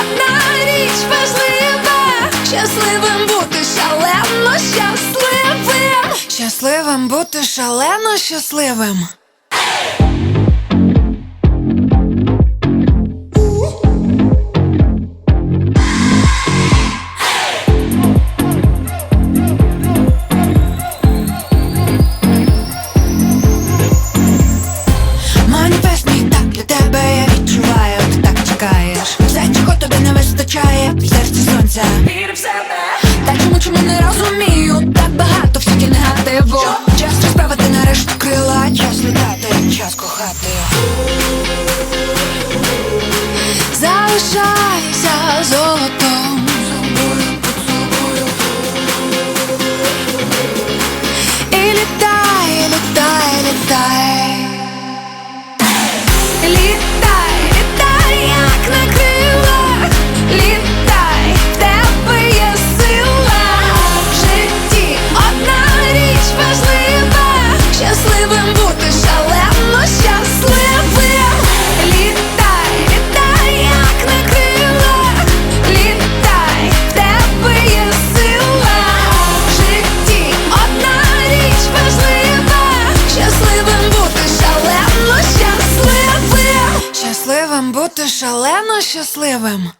одна річ важлива, щасливим бути шалено щасливим, щасливим бути шалено щасливим. Сонця. Вір в себе, Та чому чому не розумію, так багато всякі негативу. Час розправити нарешті крила, час літати, час кохати. Залишайся золотом. Бути шалено щасливим.